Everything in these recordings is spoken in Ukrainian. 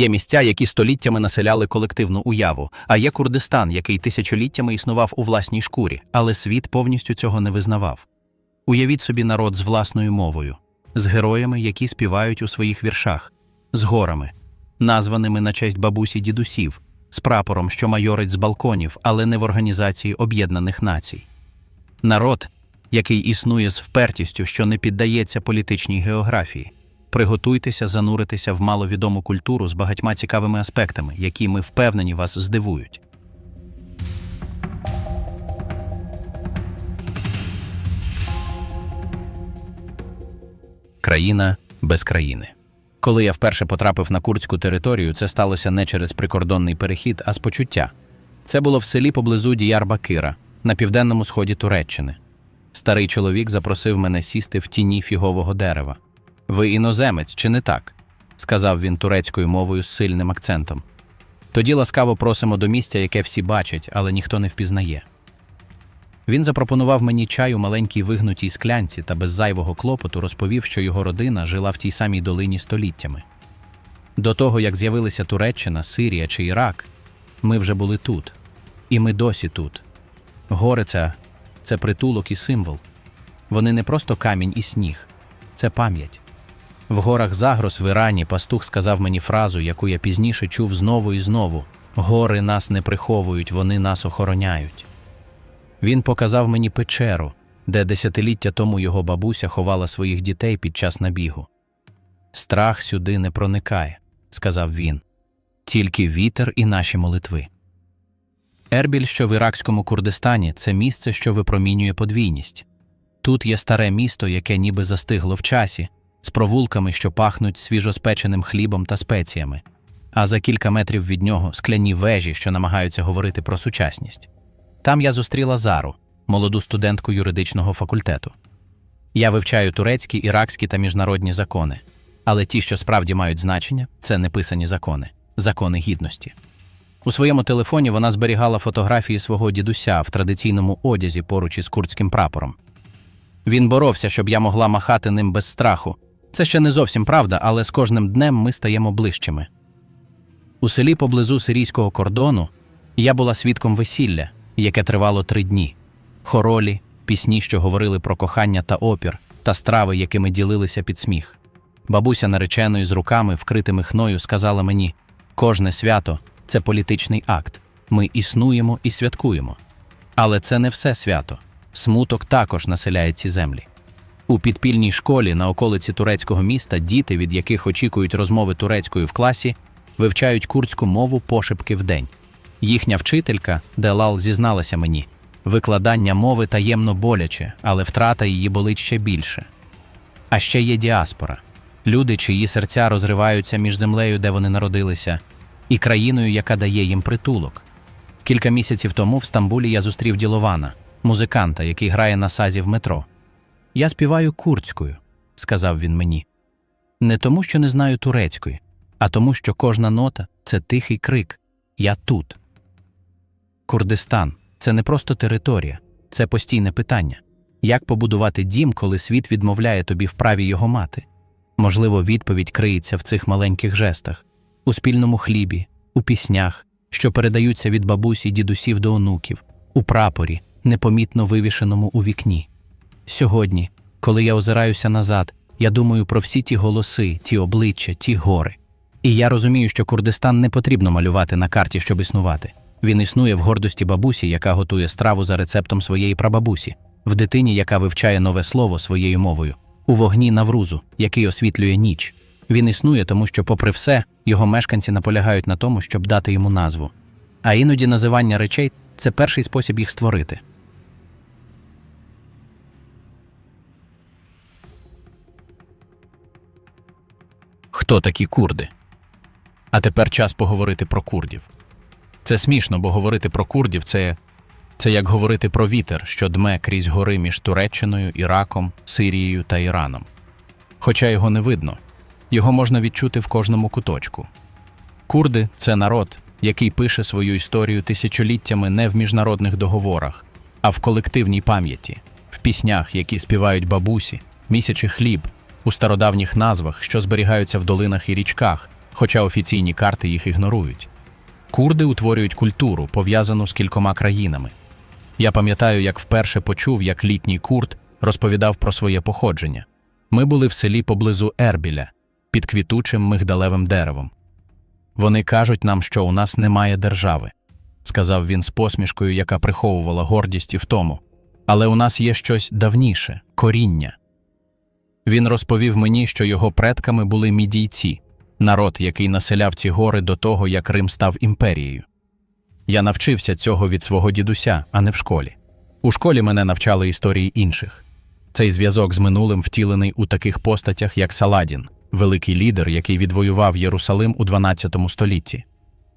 Є місця, які століттями населяли колективну уяву, а є Курдистан, який тисячоліттями існував у власній шкурі, але світ повністю цього не визнавав. Уявіть собі народ з власною мовою, з героями, які співають у своїх віршах, з горами, названими на честь бабусі дідусів, з прапором, що майорить з балконів, але не в Організації Об'єднаних Націй. Народ, який існує з впертістю, що не піддається політичній географії. Приготуйтеся зануритися в маловідому культуру з багатьма цікавими аспектами, які ми впевнені вас здивують. Країна без країни. Коли я вперше потрапив на курдську територію, це сталося не через прикордонний перехід, а з почуття. Це було в селі поблизу Діярбакира, на південному сході Туреччини. Старий чоловік запросив мене сісти в тіні фігового дерева. Ви іноземець, чи не так? сказав він турецькою мовою з сильним акцентом. Тоді ласкаво просимо до місця, яке всі бачать, але ніхто не впізнає. Він запропонував мені чай у маленькій вигнутій склянці та без зайвого клопоту розповів, що його родина жила в тій самій долині століттями. До того, як з'явилися Туреччина, Сирія чи Ірак, ми вже були тут. І ми досі тут. Гори це, це притулок і символ. Вони не просто камінь і сніг, це пам'ять. В горах Загрос в Ірані пастух сказав мені фразу, яку я пізніше чув знову і знову: Гори нас не приховують, вони нас охороняють. Він показав мені печеру, де десятиліття тому його бабуся ховала своїх дітей під час набігу. Страх сюди не проникає, сказав він, тільки вітер і наші молитви. Ербіль, що в іракському Курдистані, це місце, що випромінює подвійність. Тут є старе місто, яке ніби застигло в часі, з провулками, що пахнуть свіжоспеченим хлібом та спеціями, а за кілька метрів від нього скляні вежі, що намагаються говорити про сучасність. Там я зустріла Зару, молоду студентку юридичного факультету. Я вивчаю турецькі, іракські та міжнародні закони, але ті, що справді мають значення, це неписані закони, закони гідності. У своєму телефоні вона зберігала фотографії свого дідуся в традиційному одязі поруч із курдським прапором. Він боровся, щоб я могла махати ним без страху. Це ще не зовсім правда, але з кожним днем ми стаємо ближчими. У селі поблизу сирійського кордону я була свідком весілля, яке тривало три дні. Хоролі, пісні, що говорили про кохання та опір, та страви, якими ділилися під сміх. Бабуся нареченої з руками, вкритими хною, сказала мені: кожне свято це політичний акт. Ми існуємо і святкуємо. Але це не все свято. Смуток також населяє ці землі. У підпільній школі на околиці турецького міста діти, від яких очікують розмови турецькою в класі, вивчають курдську мову пошепки в день. Їхня вчителька, Делал, зізналася мені, викладання мови таємно боляче, але втрата її болить ще більше. А ще є діаспора люди, чиї серця розриваються між землею, де вони народилися, і країною, яка дає їм притулок. Кілька місяців тому в Стамбулі я зустрів ділована, музиканта, який грає на сазі в метро. Я співаю курдською, сказав він мені. Не тому, що не знаю турецької, а тому, що кожна нота це тихий крик Я тут. Курдистан це не просто територія, це постійне питання. Як побудувати дім, коли світ відмовляє тобі в праві його мати? Можливо, відповідь криється в цих маленьких жестах, у спільному хлібі, у піснях, що передаються від бабусі й дідусів до онуків, у прапорі, непомітно вивішеному у вікні. Сьогодні, коли я озираюся назад, я думаю про всі ті голоси, ті обличчя, ті гори. І я розумію, що Курдистан не потрібно малювати на карті, щоб існувати. Він існує в гордості бабусі, яка готує страву за рецептом своєї прабабусі, в дитині, яка вивчає нове слово своєю мовою, у вогні Наврузу, який освітлює ніч. Він існує, тому що, попри все, його мешканці наполягають на тому, щоб дати йому назву. А іноді називання речей це перший спосіб їх створити. Хто такі курди? А тепер час поговорити про курдів. Це смішно, бо говорити про курдів це, це як говорити про вітер, що дме крізь гори між Туреччиною, Іраком, Сирією та Іраном. Хоча його не видно, його можна відчути в кожному куточку. Курди це народ, який пише свою історію тисячоліттями не в міжнародних договорах, а в колективній пам'яті, в піснях, які співають бабусі, місячий хліб, у стародавніх назвах, що зберігаються в долинах і річках, хоча офіційні карти їх ігнорують. Курди утворюють культуру, пов'язану з кількома країнами. Я пам'ятаю, як вперше почув, як літній курд розповідав про своє походження. Ми були в селі поблизу Ербіля, під квітучим мигдалевим деревом. Вони кажуть нам, що у нас немає держави, сказав він з посмішкою, яка приховувала гордість і втому. Але у нас є щось давніше коріння. Він розповів мені, що його предками були мідійці, народ, який населяв ці гори до того, як Рим став імперією. Я навчився цього від свого дідуся, а не в школі. У школі мене навчали історії інших. Цей зв'язок з минулим втілений у таких постатях, як Саладін, великий лідер, який відвоював Єрусалим у 12 столітті.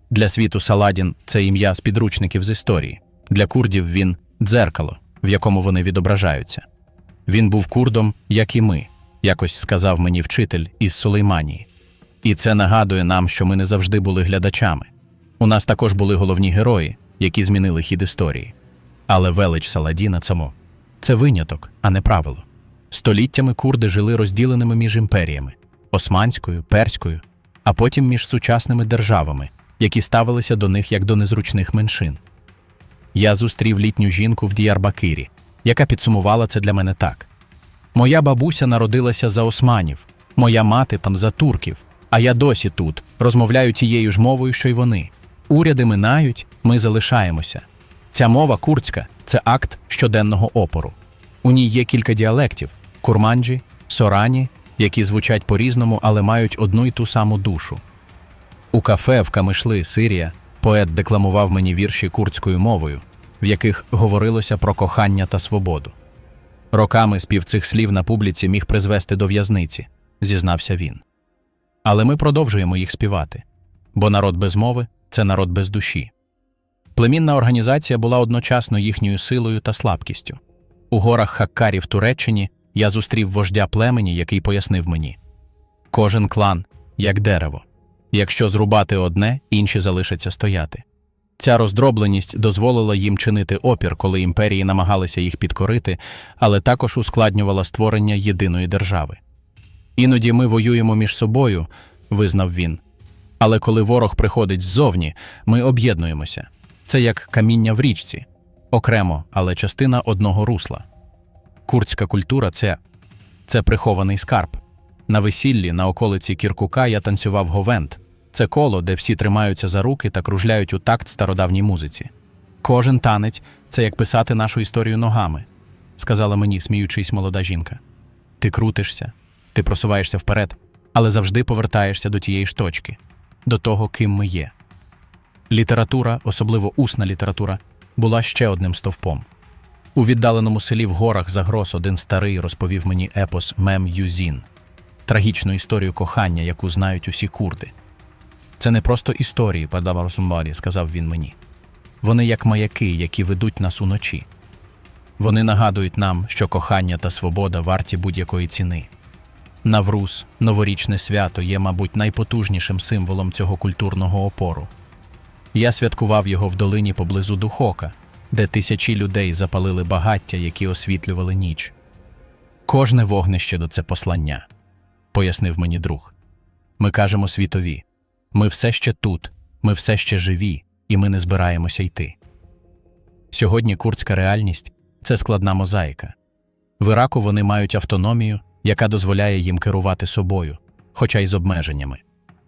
Для світу Саладін це ім'я з підручників з історії. Для курдів він дзеркало, в якому вони відображаються. Він був курдом, як і ми, якось сказав мені вчитель із Сулейманії. І це нагадує нам, що ми не завжди були глядачами. У нас також були головні герої, які змінили хід історії. Але велич Саладіна само це виняток, а не правило. Століттями курди жили розділеними між імперіями османською, перською, а потім між сучасними державами, які ставилися до них як до незручних меншин. Я зустрів літню жінку в Діярбакирі, яка підсумувала це для мене так: Моя бабуся народилася за османів, моя мати там за турків, а я досі тут розмовляю тією ж мовою, що й вони. Уряди минають, ми залишаємося. Ця мова курдська це акт щоденного опору. У ній є кілька діалектів курманджі, сорані, які звучать по-різному, але мають одну й ту саму душу. У кафе в Камишли, Сирія, поет декламував мені вірші курдською мовою, в яких говорилося про кохання та свободу. Роками спів цих слів на публіці міг призвести до в'язниці, зізнався він. Але ми продовжуємо їх співати, бо народ без мови це народ без душі. Племінна організація була одночасно їхньою силою та слабкістю. У горах Хаккарі в Туреччині я зустрів вождя племені, який пояснив мені кожен клан як дерево. Якщо зрубати одне, інші залишаться стояти. Ця роздробленість дозволила їм чинити опір, коли імперії намагалися їх підкорити, але також ускладнювала створення єдиної держави. Іноді ми воюємо між собою, визнав він. Але коли ворог приходить ззовні, ми об'єднуємося. Це як каміння в річці, окремо, але частина одного русла. Курдська культура це, це прихований скарб. На весіллі на околиці Кіркука я танцював говент. Це коло, де всі тримаються за руки та кружляють у такт стародавній музиці. Кожен танець це як писати нашу історію ногами, сказала мені, сміючись, молода жінка. Ти крутишся, ти просуваєшся вперед, але завжди повертаєшся до тієї ж точки, до того, ким ми є. Література, особливо усна література, була ще одним стовпом. У віддаленому селі в горах Загроз один старий розповів мені епос Мем Юзін, трагічну історію кохання, яку знають усі курди. Це не просто історії, падава Росумбарі, сказав він мені. Вони як маяки, які ведуть нас уночі. Вони нагадують нам, що кохання та свобода варті будь-якої ціни. Навруз, новорічне свято, є, мабуть, найпотужнішим символом цього культурного опору. Я святкував його в долині поблизу Духока, де тисячі людей запалили багаття, які освітлювали ніч. Кожне вогнище до це послання, пояснив мені друг. Ми кажемо світові ми все ще тут, ми все ще живі, і ми не збираємося йти. Сьогодні курдська реальність це складна мозаїка. В Іраку вони мають автономію, яка дозволяє їм керувати собою, хоча й з обмеженнями.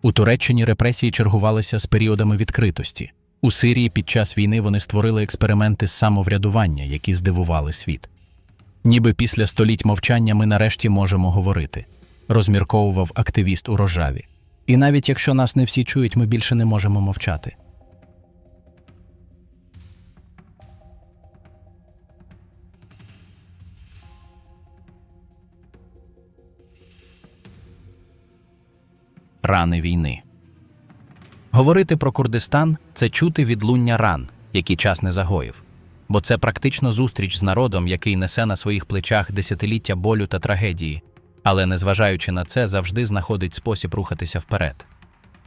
У Туреччині репресії чергувалися з періодами відкритості. У Сирії під час війни вони створили експерименти з самоврядування, які здивували світ. Ніби після століть мовчання ми нарешті можемо говорити, розмірковував активіст у рожаві. І навіть якщо нас не всі чують, ми більше не можемо мовчати. Рани війни. Говорити про Курдистан це чути відлуння ран, які час не загоїв. Бо це практично зустріч з народом, який несе на своїх плечах десятиліття болю та трагедії, але, незважаючи на це, завжди знаходить спосіб рухатися вперед.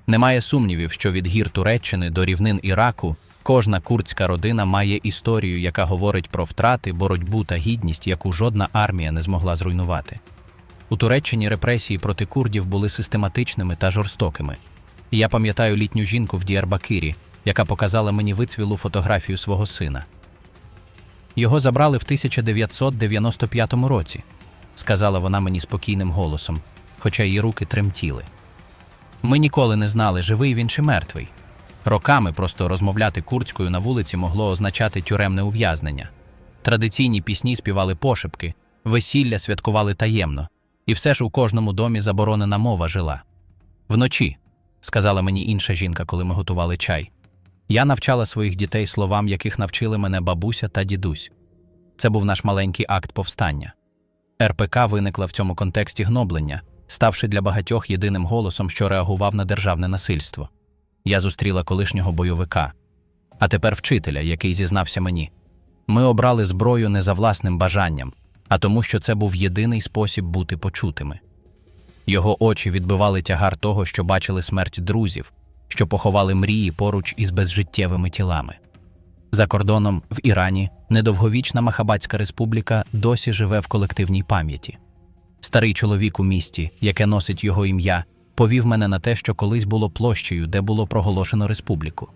Немає сумнівів, що від гір Туреччини до рівнин Іраку кожна курдська родина має історію, яка говорить про втрати, боротьбу та гідність, яку жодна армія не змогла зруйнувати. У Туреччині репресії проти курдів були систематичними та жорстокими. Я пам'ятаю літню жінку в Діарбакирі, яка показала мені вицвілу фотографію свого сина. Його забрали в 1995 році, сказала вона мені спокійним голосом, хоча її руки тремтіли. Ми ніколи не знали, живий він чи мертвий. Роками просто розмовляти курдською на вулиці могло означати тюремне ув'язнення. Традиційні пісні співали пошепки, весілля святкували таємно, і все ж у кожному домі заборонена мова жила. Вночі, сказала мені інша жінка, коли ми готували чай. Я навчала своїх дітей словам, яких навчили мене бабуся та дідусь. Це був наш маленький акт повстання. РПК виникла в цьому контексті гноблення, ставши для багатьох єдиним голосом, що реагував на державне насильство. Я зустріла колишнього бойовика, а тепер вчителя, який зізнався мені. Ми обрали зброю не за власним бажанням, а тому, що це був єдиний спосіб бути почутими. Його очі відбивали тягар того, що бачили смерть друзів, що поховали мрії поруч із безжиттєвими тілами. За кордоном в Ірані недовговічна Махабадська республіка досі живе в колективній пам'яті. Старий чоловік у місті, яке носить його ім'я, повів мене на те, що колись було площею, де було проголошено республіку.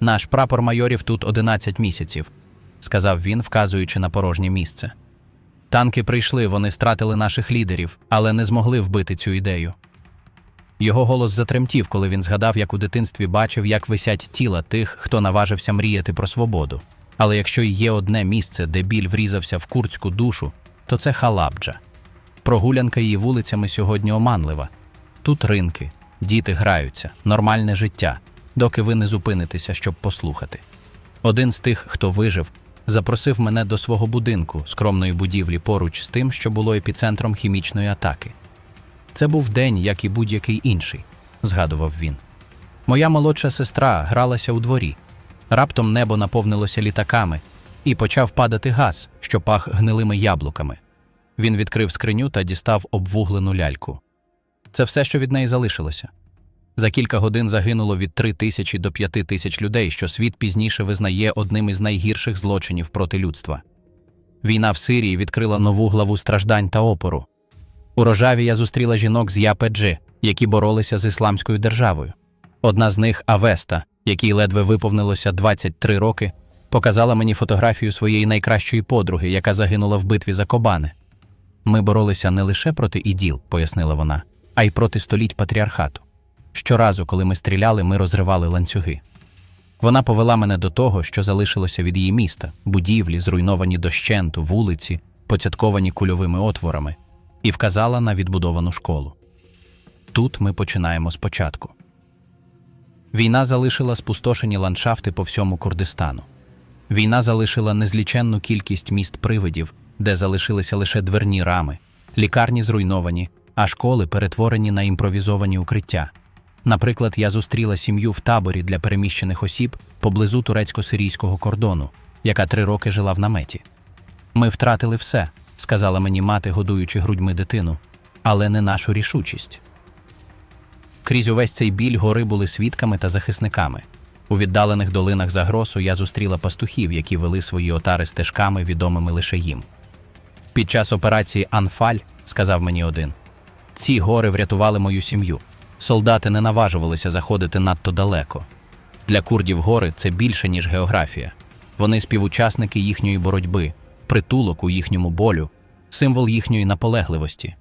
Наш прапор майорів тут 11 місяців, сказав він, вказуючи на порожнє місце. Танки прийшли, вони стратили наших лідерів, але не змогли вбити цю ідею. Його голос затремтів, коли він згадав, як у дитинстві бачив, як висять тіла тих, хто наважився мріяти про свободу. Але якщо є одне місце, де біль врізався в курдську душу, то це Халабджа. Прогулянка її вулицями сьогодні оманлива. Тут ринки, діти граються, нормальне життя, доки ви не зупинитеся, щоб послухати. Один з тих, хто вижив, запросив мене до свого будинку, скромної будівлі поруч з тим, що було епіцентром хімічної атаки. Це був день, як і будь-який інший, згадував він. Моя молодша сестра гралася у дворі. Раптом небо наповнилося літаками, і почав падати газ, що пах гнилими яблуками. Він відкрив скриню та дістав обвуглену ляльку. Це все, що від неї залишилося. За кілька годин загинуло від 3 тисячі до 5 тисяч людей, що світ пізніше визнає одним із найгірших злочинів проти людства. Війна в Сирії відкрила нову главу страждань та опору. У рожаві я зустріла жінок з ЯПДЖ, які боролися з ісламською державою. Одна з них, Авеста, якій ледве виповнилося 23 роки, показала мені фотографію своєї найкращої подруги, яка загинула в битві за Кобани. Ми боролися не лише проти іділ, пояснила вона, а й проти століть патріархату. Щоразу, коли ми стріляли, ми розривали ланцюги. Вона повела мене до того, що залишилося від її міста будівлі, зруйновані дощенту, вулиці, поцятковані кульовими отворами, і вказала на відбудовану школу. Тут ми починаємо спочатку. Війна залишила спустошені ландшафти по всьому Курдистану. Війна залишила незліченну кількість міст привидів, де залишилися лише дверні рами, лікарні зруйновані, а школи перетворені на імпровізовані укриття. Наприклад, я зустріла сім'ю в таборі для переміщених осіб поблизу турецько-сирійського кордону, яка три роки жила в наметі. Ми втратили все, сказала мені мати, годуючи грудьми дитину, але не нашу рішучість. Крізь увесь цей біль гори були свідками та захисниками. У віддалених долинах загросу я зустріла пастухів, які вели свої отари стежками, відомими лише їм. Під час операції Анфаль, сказав мені один, ці гори врятували мою сім'ю. Солдати не наважувалися заходити надто далеко. Для курдів гори це більше, ніж географія. Вони співучасники їхньої боротьби, притулок у їхньому болю, символ їхньої наполегливості.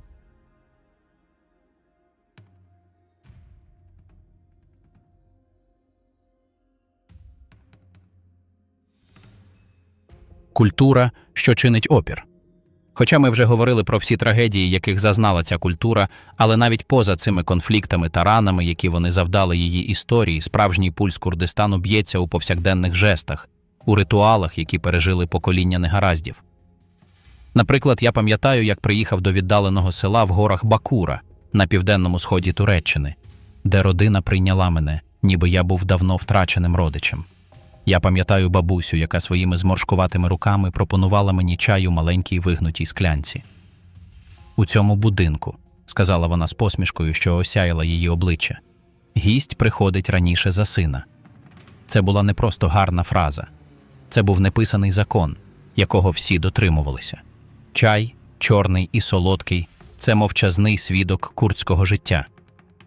Культура, що чинить опір. Хоча ми вже говорили про всі трагедії, яких зазнала ця культура, але навіть поза цими конфліктами та ранами, які вони завдали її історії, справжній пульс Курдистану б'ється у повсякденних жестах, у ритуалах, які пережили покоління негараздів. Наприклад, я пам'ятаю, як приїхав до віддаленого села в горах Бакура на південному сході Туреччини, де родина прийняла мене, ніби я був давно втраченим родичем. Я пам'ятаю бабусю, яка своїми зморшкуватими руками пропонувала мені чай у маленькій вигнутій склянці. У цьому будинку, сказала вона з посмішкою, що осяяла її обличчя, гість приходить раніше за сина. Це була не просто гарна фраза, це був неписаний закон, якого всі дотримувалися. Чай, чорний і солодкий це мовчазний свідок курдського життя.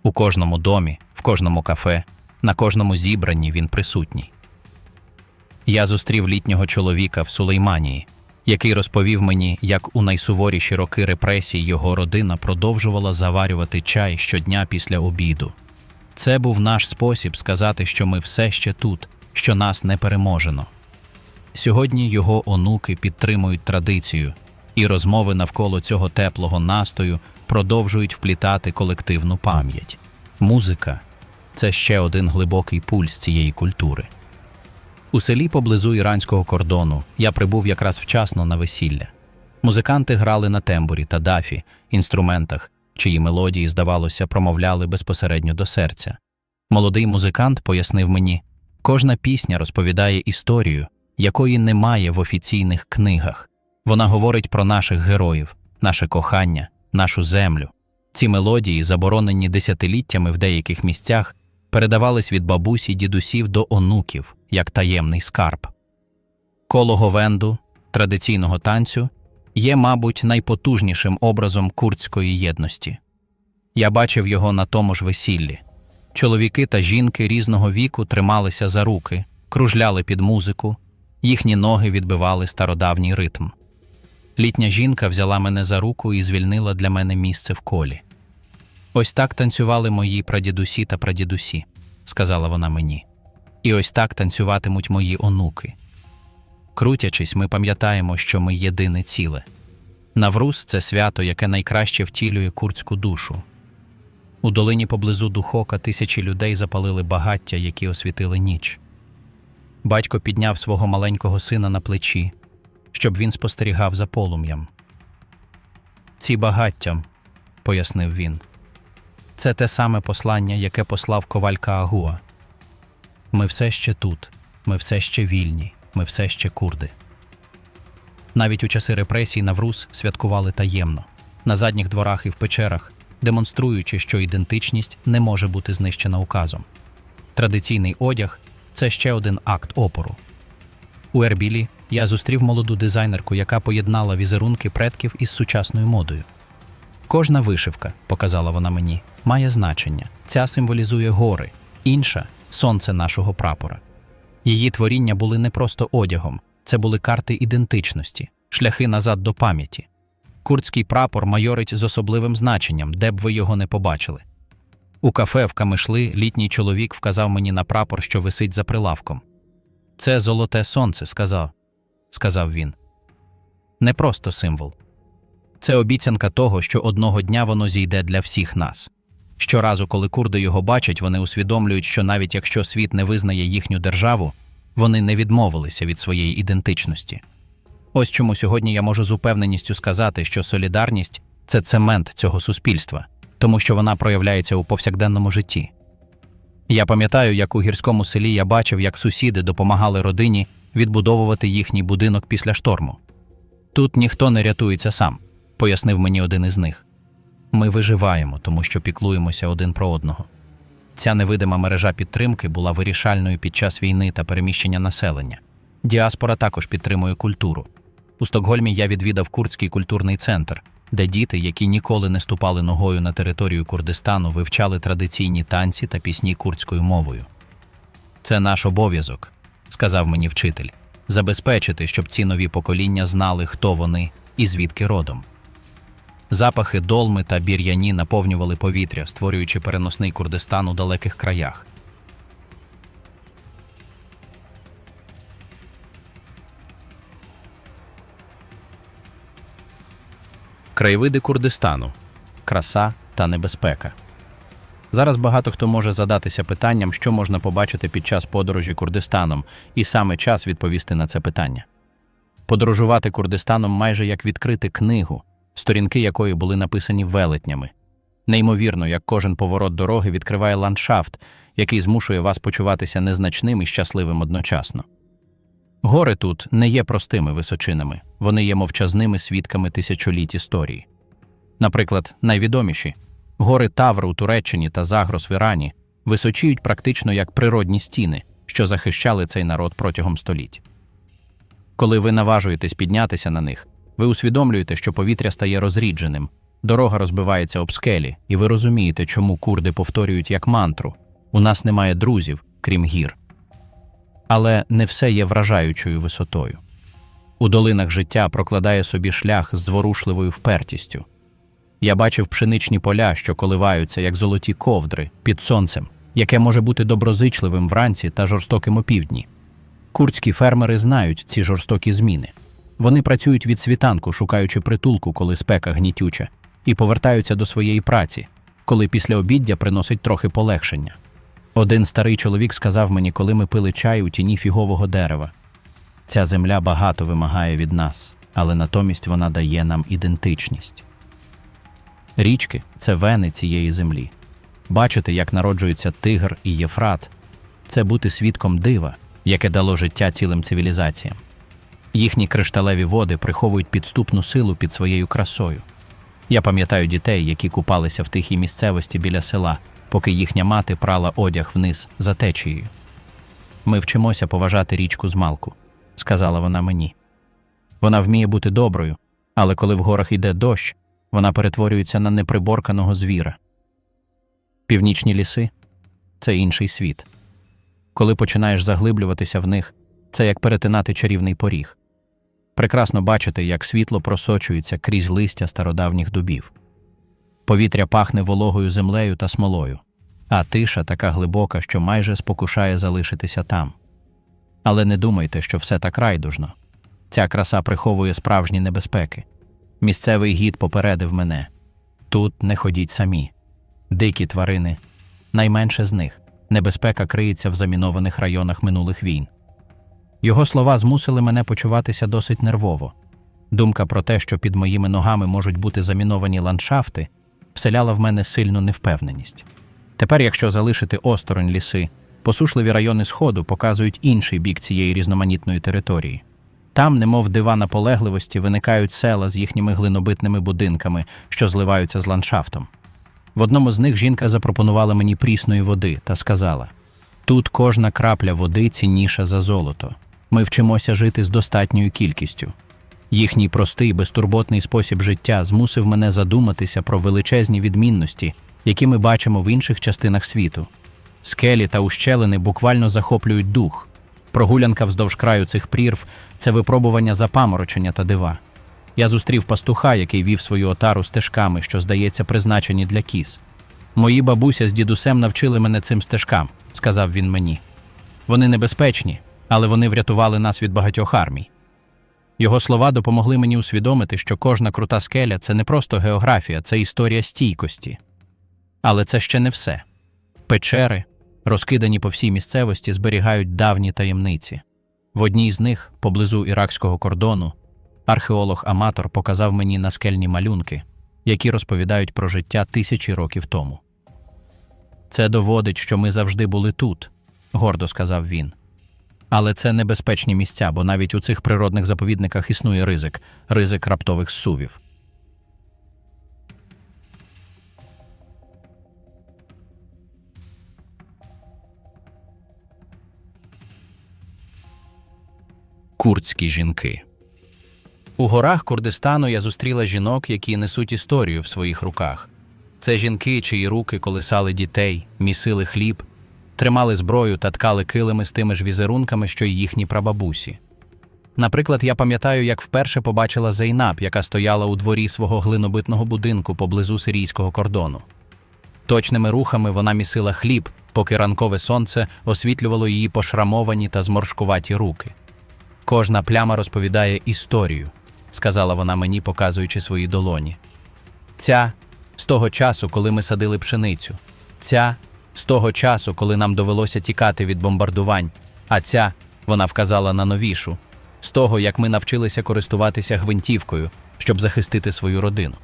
У кожному домі, в кожному кафе, на кожному зібранні він присутній. Я зустрів літнього чоловіка в Сулейманії, який розповів мені, як у найсуворіші роки репресій його родина продовжувала заварювати чай щодня після обіду. Це був наш спосіб сказати, що ми все ще тут, що нас не переможено. Сьогодні його онуки підтримують традицію, і розмови навколо цього теплого настою продовжують вплітати колективну пам'ять. Музика це ще один глибокий пульс цієї культури. У селі поблизу іранського кордону я прибув якраз вчасно на весілля. Музиканти грали на тембурі та дафі, інструментах, чиї мелодії, здавалося, промовляли безпосередньо до серця. Молодий музикант пояснив мені, кожна пісня розповідає історію, якої немає в офіційних книгах. Вона говорить про наших героїв, наше кохання, нашу землю. Ці мелодії, заборонені десятиліттями в деяких місцях, передавались від бабусі дідусів до онуків, як таємний скарб. Коло говенду, традиційного танцю, є, мабуть, найпотужнішим образом курдської єдності. Я бачив його на тому ж весіллі. Чоловіки та жінки різного віку трималися за руки, кружляли під музику, їхні ноги відбивали стародавній ритм. Літня жінка взяла мене за руку і звільнила для мене місце в колі. Ось так танцювали мої прадідусі та прадідусі, сказала вона мені. І ось так танцюватимуть мої онуки. Крутячись, ми пам'ятаємо, що ми єдине ціле. Навруз це свято, яке найкраще втілює курдську душу. У долині поблизу Духока тисячі людей запалили багаття, які освітили ніч. Батько підняв свого маленького сина на плечі, щоб він спостерігав за полум'ям. Ці багаття, пояснив він, це те саме послання, яке послав ковалька Агуа. Ми все ще тут, ми все ще вільні, ми все ще курди. Навіть у часи репресій Навруз святкували таємно, на задніх дворах і в печерах, демонструючи, що ідентичність не може бути знищена указом. Традиційний одяг це ще один акт опору. У Ербілі я зустрів молоду дизайнерку, яка поєднала візерунки предків із сучасною модою. Кожна вишивка, показала вона мені, має значення. Ця символізує гори, інша сонце нашого прапора. Її творіння були не просто одягом, це були карти ідентичності, шляхи назад до пам'яті. Курдський прапор майорить з особливим значенням, де б ви його не побачили. У кафе в Камишли літній чоловік вказав мені на прапор, що висить за прилавком. Це золоте сонце, сказав, сказав він. Не просто символ. Це обіцянка того, що одного дня воно зійде для всіх нас. Щоразу, коли курди його бачать, вони усвідомлюють, що навіть якщо світ не визнає їхню державу, вони не відмовилися від своєї ідентичності. Ось чому сьогодні я можу з упевненістю сказати, що солідарність це цемент цього суспільства, тому що вона проявляється у повсякденному житті. Я пам'ятаю, як у гірському селі я бачив, як сусіди допомагали родині відбудовувати їхній будинок після шторму. Тут ніхто не рятується сам, пояснив мені один із них. Ми виживаємо, тому що піклуємося один про одного. Ця невидима мережа підтримки була вирішальною під час війни та переміщення населення. Діаспора також підтримує культуру. У Стокгольмі я відвідав Курдський культурний центр, де діти, які ніколи не ступали ногою на територію Курдистану, вивчали традиційні танці та пісні курдською мовою. Це наш обов'язок, сказав мені вчитель, забезпечити, щоб ці нові покоління знали, хто вони і звідки родом. Запахи долми та бір'яні наповнювали повітря, створюючи переносний Курдистан у далеких краях. Краєвиди Курдистану краса та небезпека. Зараз багато хто може задатися питанням, що можна побачити під час подорожі Курдистаном, і саме час відповісти на це питання. Подорожувати Курдистаном майже як відкрити книгу, сторінки якої були написані велетнями. Неймовірно, як кожен поворот дороги відкриває ландшафт, який змушує вас почуватися незначним і щасливим одночасно. Гори тут не є простими височинами, вони є мовчазними свідками тисячоліть історії. Наприклад, найвідоміші гори Тавр у Туреччині та Загрос в Ірані височіють практично як природні стіни, що захищали цей народ протягом століть. Коли ви наважуєтесь піднятися на них, ви усвідомлюєте, що повітря стає розрідженим, Дорога розбивається об скелі, і ви розумієте, чому курди повторюють як мантру у нас немає друзів, крім гір. Але не все є вражаючою висотою. У долинах життя прокладає собі шлях з зворушливою впертістю. Я бачив пшеничні поля, що коливаються, як золоті ковдри, під сонцем, яке може бути доброзичливим вранці та жорстоким опівдні. Курдські фермери знають ці жорстокі зміни. Вони працюють від світанку, шукаючи притулку, коли спека гнітюча, і повертаються до своєї праці, коли після обіддя приносить трохи полегшення. Один старий чоловік сказав мені, коли ми пили чай у тіні фігового дерева. Ця земля багато вимагає від нас, але натомість вона дає нам ідентичність. Річки це вени цієї землі. Бачити, як народжуються тигр і єфрат, це бути свідком дива, яке дало життя цілим цивілізаціям. Їхні кришталеві води приховують підступну силу під своєю красою. Я пам'ятаю дітей, які купалися в тихій місцевості біля села, поки їхня мати прала одяг вниз за течією. Ми вчимося поважати річку змалку, сказала вона мені. Вона вміє бути доброю, але коли в горах йде дощ, вона перетворюється на неприборканого звіра. Північні ліси це інший світ. Коли починаєш заглиблюватися в них, це як перетинати чарівний поріг. Прекрасно бачити, як світло просочується крізь листя стародавніх дубів. Повітря пахне вологою землею та смолою, а тиша така глибока, що майже спокушає залишитися там. Але не думайте, що все так райдужно. Ця краса приховує справжні небезпеки. Місцевий гід попередив мене тут не ходіть самі. Дикі тварини, найменше з них, небезпека криється в замінованих районах минулих війн. Його слова змусили мене почуватися досить нервово. Думка про те, що під моїми ногами можуть бути заміновані ландшафти, вселяла в мене сильну невпевненість. Тепер, якщо залишити осторонь ліси, посушливі райони Сходу показують інший бік цієї різноманітної території. Там, немов дива наполегливості, виникають села з їхніми глинобитними будинками, що зливаються з ландшафтом. В одному з них жінка запропонувала мені прісної води та сказала: тут кожна крапля води цінніша за золото. Ми вчимося жити з достатньою кількістю. Їхній простий, безтурботний спосіб життя змусив мене задуматися про величезні відмінності, які ми бачимо в інших частинах світу. Скелі та ущелини буквально захоплюють дух. Прогулянка вздовж краю цих прірв це випробування запаморочення та дива. Я зустрів пастуха, який вів свою отару стежками, що, здається, призначені для кіз. Мої бабуся з дідусем навчили мене цим стежкам, сказав він мені. Вони небезпечні, але вони врятували нас від багатьох армій. Його слова допомогли мені усвідомити, що кожна крута скеля це не просто географія, це історія стійкості. Але це ще не все. Печери, розкидані по всій місцевості, зберігають давні таємниці. В одній з них, поблизу іракського кордону, археолог-аматор показав мені наскельні малюнки, які розповідають про життя тисячі років тому. Це доводить, що ми завжди були тут, гордо сказав він. Але це небезпечні місця, бо навіть у цих природних заповідниках існує ризик ризик раптових сувів. Курдські жінки у горах Курдистану я зустріла жінок, які несуть історію в своїх руках. Це жінки, чиї руки колисали дітей, місили хліб, тримали зброю та ткали килими з тими ж візерунками, що й їхні прабабусі. Наприклад, я пам'ятаю, як вперше побачила Зейнаб, яка стояла у дворі свого глинобитного будинку поблизу сирійського кордону. Точними рухами вона місила хліб, поки ранкове сонце освітлювало її пошрамовані та зморшкуваті руки. Кожна пляма розповідає історію, сказала вона мені, показуючи свої долоні. Ця з того часу, коли ми садили пшеницю, ця з того часу, коли нам довелося тікати від бомбардувань, а ця вона вказала на новішу, з того, як ми навчилися користуватися гвинтівкою, щоб захистити свою родину.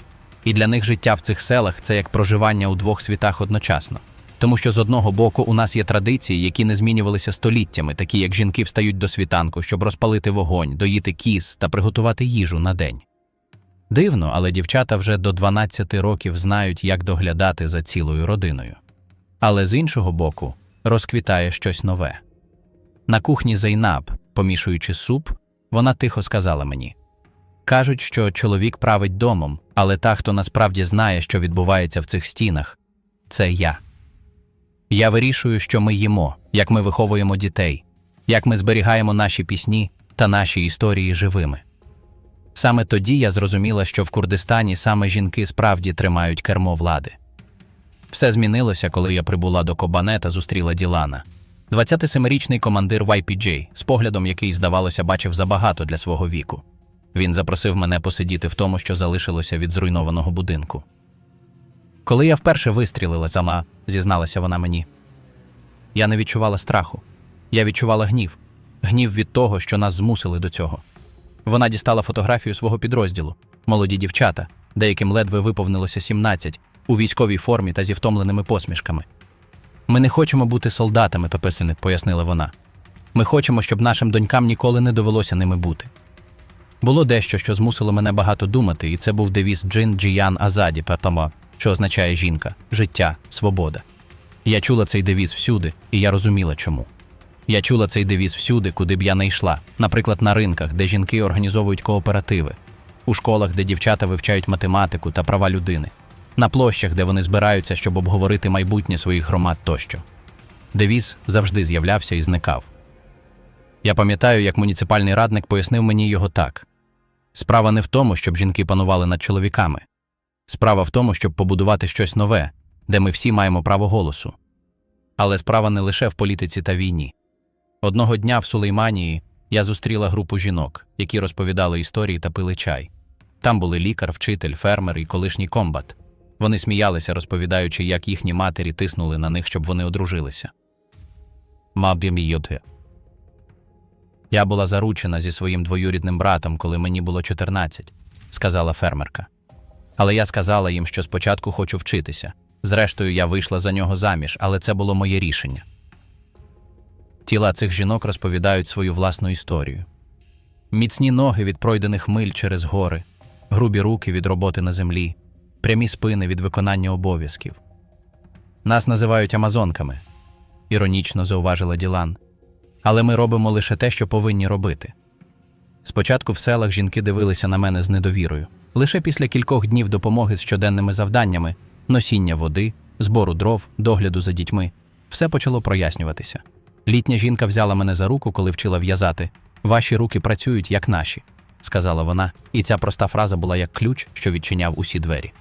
І для них життя в цих селах це як проживання у двох світах одночасно. Тому що з одного боку у нас є традиції, які не змінювалися століттями, такі як жінки встають до світанку, щоб розпалити вогонь, доїти кіс та приготувати їжу на день. Дивно, але дівчата вже до 12 років знають, як доглядати за цілою родиною. Але з іншого боку, розквітає щось нове. На кухні Зейнаб, помішуючи суп, вона тихо сказала мені: Кажуть, що чоловік править домом, але та, хто насправді знає, що відбувається в цих стінах, це я. Я вирішую, що ми їмо, як ми виховуємо дітей, як ми зберігаємо наші пісні та наші історії живими. Саме тоді я зрозуміла, що в Курдистані саме жінки справді тримають кермо влади. Все змінилося, коли я прибула до Кобане та зустріла Ділана. 27-річний командир YPJ, з поглядом, який, здавалося, бачив забагато для свого віку. Він запросив мене посидіти в тому, що залишилося від зруйнованого будинку. Коли я вперше вистрілила сама, зізналася вона мені. Я не відчувала страху. Я відчувала гнів, гнів від того, що нас змусили до цього. Вона дістала фотографію свого підрозділу, молоді дівчата, деяким ледве виповнилося 17, у військовій формі та зі втомленими посмішками. Ми не хочемо бути солдатами, Пепесини, пояснила вона. Ми хочемо, щоб нашим донькам ніколи не довелося ними бути. Було дещо, що змусило мене багато думати, і це був девіз Джин Джіян Азаді, Патомо, що означає жінка, життя, свобода. Я чула цей девіз всюди, і я розуміла чому. Я чула цей девіз всюди, куди б я не йшла, наприклад, на ринках, де жінки організовують кооперативи, у школах, де дівчата вивчають математику та права людини, на площах, де вони збираються, щоб обговорити майбутнє своїх громад тощо. Девіз завжди з'являвся і зникав. Я пам'ятаю, як муніципальний радник пояснив мені його так: справа не в тому, щоб жінки панували над чоловіками. Справа в тому, щоб побудувати щось нове, де ми всі маємо право голосу. Але справа не лише в політиці та війні. Одного дня в Сулейманії я зустріла групу жінок, які розповідали історії та пили чай. Там були лікар, вчитель, фермер і колишній комбат. Вони сміялися, розповідаючи, як їхні матері тиснули на них, щоб вони одружилися. Я була заручена зі своїм двоюрідним братом, коли мені було 14, сказала фермерка. Але я сказала їм, що спочатку хочу вчитися. Зрештою, я вийшла за нього заміж, але це було моє рішення. Тіла цих жінок розповідають свою власну історію. Міцні ноги від пройдених миль через гори, грубі руки від роботи на землі, прямі спини від виконання обов'язків. Нас називають амазонками, іронічно зауважила Ділан. Але ми робимо лише те, що повинні робити. Спочатку в селах жінки дивилися на мене з недовірою. Лише після кількох днів допомоги з щоденними завданнями, носіння води, збору дров, догляду за дітьми, все почало прояснюватися. Літня жінка взяла мене за руку, коли вчила в'язати. Ваші руки працюють, як наші, сказала вона, і ця проста фраза була як ключ, що відчиняв усі двері.